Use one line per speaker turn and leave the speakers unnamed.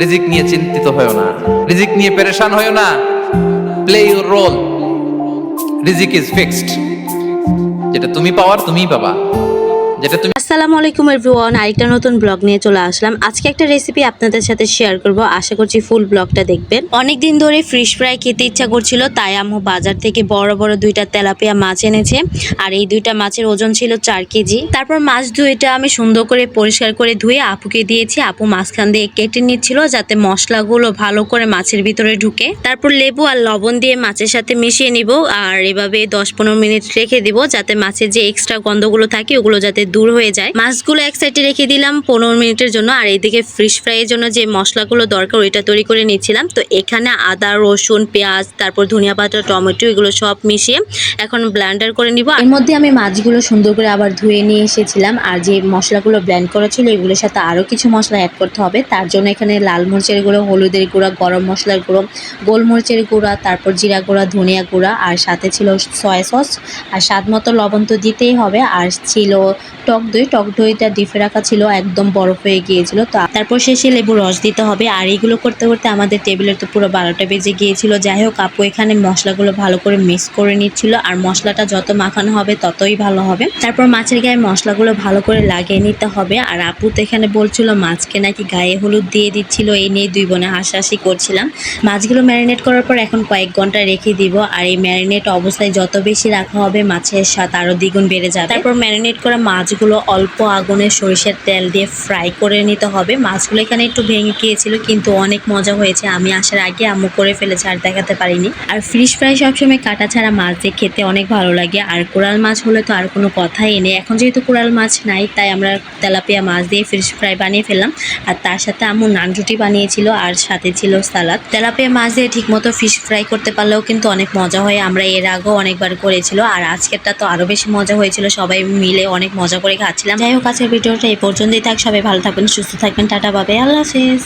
রিজিক নিয়ে চিন্তিত হয়েও না। রিজিক নিয়ে পেরেশান হয়েও না। প্লে ইউর রোল রিজিক ইজ ফিক্সড যেটা তুমি পাওয়ার তুমিই পাবা। যেটা তুমি
আসসালামু আলাইকুম এভরিওয়ান, আরেকটা নতুন ব্লগ নিয়ে চলে আসলাম। আজকে একটা রেসিপি আপনাদের সাথে শেয়ার করব। আশা করছি ফুল ব্লগটা দেখবেন। অনেক দিন ধরে ফিশ ফ্রাই খেতে ইচ্ছা করছিল, তাই আম্মু বাজার থেকে বড় বড় দুইটা তেলাপিয়া মাছ এনেছে। আর এই দুইটা মাছের ওজন ছিল চার কেজি। তারপর মাছ দুইটা আমি সুন্দর করে পরিষ্কার করে ধুয়ে আপুকে দিয়েছি। আপু মাঝখান দিয়ে কেটে নিচ্ছিল যাতে মশলাগুলো ভালো করে মাছের ভিতরে ঢুকে। তারপর লেবু আর লবণ দিয়ে মাছের সাথে মিশিয়ে নিব। আর এভাবে দশ পনেরো মিনিট রেখে দিব, যাতে মাছের যে এক্সট্রা গন্ধগুলো থাকে, ওগুলো যাতে দূর হয়ে যায়। মাছগুলো এক সাইডে রেখে দিলাম পনেরো মিনিটের জন্য। আর এইদিকে ফিশ ফ্রাইয়ের জন্য যে মশলাগুলো দরকার, ওইটা তৈরি করে নিচ্ছিলাম। তো এখানে আদা, রসুন, পেঁয়াজ, তারপর ধনিয়া পাতা, টমেটো, এগুলো সব মিশিয়ে এখন ব্লেন্ডার করে নিব। এর মধ্যে আমি মাছগুলো সুন্দর করে আবার ধুয়ে নিয়ে এসেছিলাম। আর যে মশলাগুলো ব্ল্যান্ড করা ছিল, এগুলোর সাথে আরও কিছু মশলা অ্যাড করতে হবে। তার জন্য এখানে লাল মরিচের গুঁড়ো, হলুদের গুঁড়া, গরম মশলার গুঁড়ো, গোলমরিচের গুঁড়া, তারপর জিরা গুঁড়া, ধনিয়া গুঁড়া, আর সাথে ছিল সয়া সস আর স্বাদ মতো লবণ তো দিতেই হবে। আর ছিল টক দই, টক দইটা ডিপে রাখা ছিল, একদম বরফ হয়ে গিয়েছিল। তো তারপর শেষে লেবু রস দিতে হবে। আর এইগুলো করতে করতে আমাদের টেবিলের তো পুরো বারোটা বেজে গিয়েছিল। যাই হোক, আপু এখানে মশলাগুলো ভালো করে মিক্স করে নিচ্ছিল। আর মশলাটা যত মাখানো হবে, ততই ভালো হবে। তারপর মাছের গায়ে মশলাগুলো ভালো করে লাগিয়ে নিতে হবে। আর আপু তো এখানে বলছিল, মাছকে নাকি গায়ে হলুদ দিয়ে দিচ্ছিল। এই নিয়ে দুই বোনে হাসাহাসি করছিলাম। মাছগুলো ম্যারিনেট করার পর এখন কয়েক ঘণ্টা রেখে দিব। আর এই ম্যারিনেট অবস্থায় যত বেশি রাখা হবে, মাছের স্বাদ আরও দ্বিগুণ বেড়ে যাবে। তারপর ম্যারিনেট করা মাছগুলো অল্প আগুনে সরিষার তেল দিয়ে ফ্রাই করে নিতে হবে। মাছগুলো এখানে একটু ভেঙে গিয়েছিল, কিন্তু অনেক মজা হয়েছে। আমি আসার আগে আম্মু করে ফেলেছে, আর দেখাতে পারিনি। আর ফিশ ফ্রাই সবসময় কাটা ছাড়া মাছ দিয়ে খেতে অনেক ভালো লাগে। আর কোরাল মাছ হলে তো আর কোনো কথাই নেই। এখন যেহেতু কোরাল মাছ নাই, তাই আমরা তেলাপিয়া মাছ দিয়ে ফিশ ফ্রাই বানিয়ে ফেললাম। আর তার সাথে আম্মু নান রুটি বানিয়েছিল, আর সাথে ছিল সালাদ। তেলাপিয়া মাছ দিয়ে ঠিকমতো ফিশ ফ্রাই করতে পারলেও কিন্তু অনেক মজা হয়। আমরা এর আগেও অনেকবার করেছিল, আর আজকেরটা তো আরও বেশি মজা হয়েছিল। সবাই মিলে অনেক মজা করে খাচ্ছিলাম। যাই হোক, আজকের ভিডিওটা এই পর্যন্তই থাক। সবাই ভালো থাকবেন, সুস্থ থাকবেন। টাটা পাবে আল্লাহ হাফেজ।